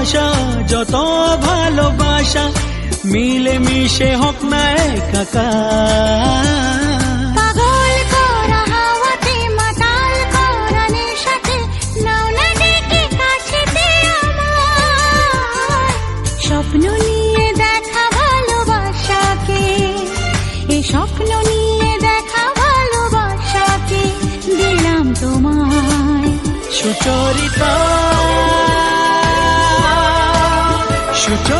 যত আশা যত ভালোবাসা মিলে মিশে হোক না আমার। স্বপ্ন নিয়ে দেখা ভালোবাসাকে এই স্বপ্ন নিয়ে দেখা ভালোবাসাকে দিলাম তোমায়। সুচরিতা সুচরিতা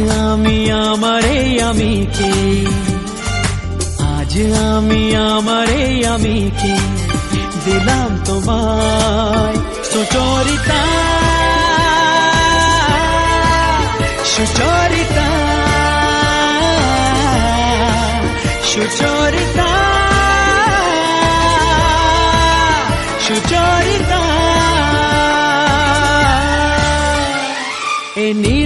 আমি আমার আমি কে? আজ আমি আমার আমি কে? দিলাম তোমায় সুচরিতা। সুচরিতা। সুচরিতা। সুচরিতা। এ নীল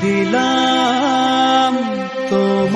দিলাম তোমায়।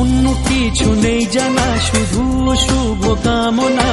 অন্য কিছু নেই জানা শুধু শুভ কামনা।